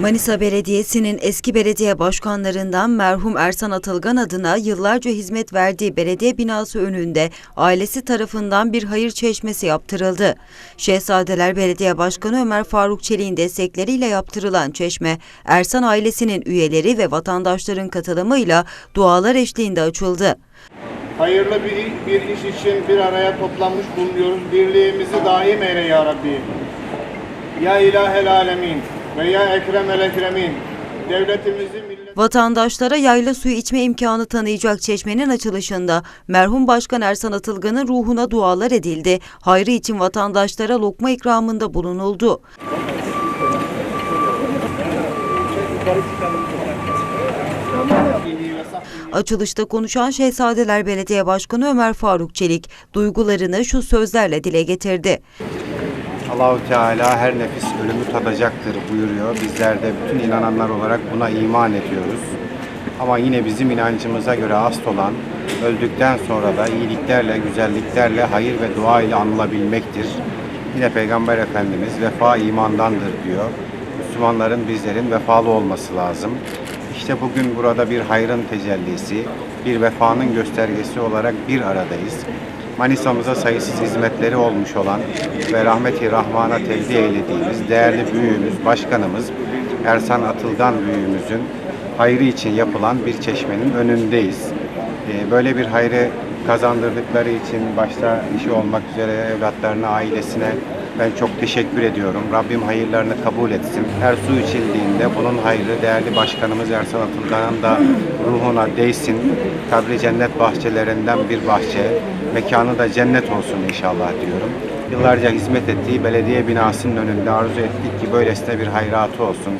Manisa Belediyesi'nin eski belediye başkanlarından merhum Ersan Atılgan adına yıllarca hizmet verdiği belediye binası önünde ailesi tarafından bir hayır çeşmesi yaptırıldı. Şehzadeler Belediye Başkanı Ömer Faruk Çelik'in destekleriyle yaptırılan çeşme, Ersan ailesinin üyeleri ve vatandaşların katılımıyla dualar eşliğinde açıldı. Hayırlı bir, bir iş için bir araya toplanmış bulunuyoruz. Birliğimizi daim eyle ya Rabbi. Ya ilahel alemin ve ya ekremel ekremin. Devletimizi millet... Vatandaşlara yayla suyu içme imkanı tanıyacak çeşmenin açılışında merhum Başkan Ersan Atılgan'ın ruhuna dualar edildi. Hayrı için vatandaşlara lokma ikramında bulunuldu. Açılışta konuşan Şehzadeler Belediye Başkanı Ömer Faruk Çelik duygularını şu sözlerle dile getirdi. Allahu Teala her nefis ölümü tadacaktır buyuruyor. Bizler de bütün inananlar olarak buna iman ediyoruz. Ama yine bizim inancımıza göre asıl olan öldükten sonra da iyiliklerle, güzelliklerle, hayır ve dua ile anılabilmektir. Yine Peygamber Efendimiz vefa imandandır diyor. Müslümanların bizlerin vefalı olması lazım. İşte bugün burada bir hayrın tecellisi, bir vefanın göstergesi olarak bir aradayız. Manisa'mıza sayısız hizmetleri olmuş olan ve rahmeti rahmana tevdi eylediğimiz değerli büyüğümüz, başkanımız Ersan Atılgan büyüğümüzün hayrı için yapılan bir çeşmenin önündeyiz. Ee, Böyle bir hayrı kazandırdıkları için başta işi olmak üzere evlatlarına, ailesine ben çok teşekkür ediyorum. Rabbim hayırlarını kabul etsin. Her su içildiğinde bunun hayrı değerli başkanımız Ersan Atılgan'ın da ruhuna değsin. Kabri cennet bahçelerinden bir bahçe. Mekanı da cennet olsun inşallah diyorum. Yıllarca hizmet ettiği belediye binasının önünde arzu ettik ki böylesine bir hayratı olsun.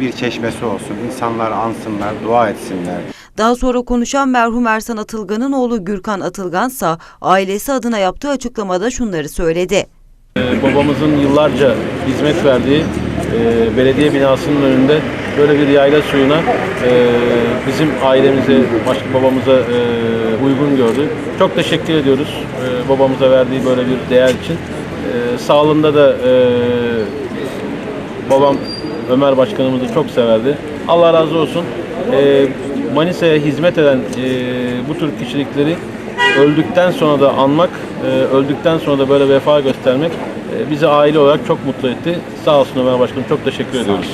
Bir çeşmesi olsun. İnsanlar ansınlar, dua etsinler. Daha sonra konuşan merhum Ersan Atılgan'ın oğlu Gürkan Atılgan ise ailesi adına yaptığı açıklamada şunları söyledi. Ee, babamızın yıllarca hizmet verdiği e, belediye binasının önünde böyle bir yayla suyuna e, bizim ailemize, başka babamıza e, uygun gördü. Çok teşekkür ediyoruz e, babamıza verdiği böyle bir değer için. E, sağlığında da e, babam Ömer Başkanımızı çok severdi. Allah razı olsun. E, Manisa'ya hizmet eden e, bu tür kişilikleri öldükten sonra da anmak, e, öldükten sonra da böyle vefa göstermek e, bizi aile olarak çok mutlu etti. Sağ olsun Ömer Başkanım çok teşekkür ediyoruz.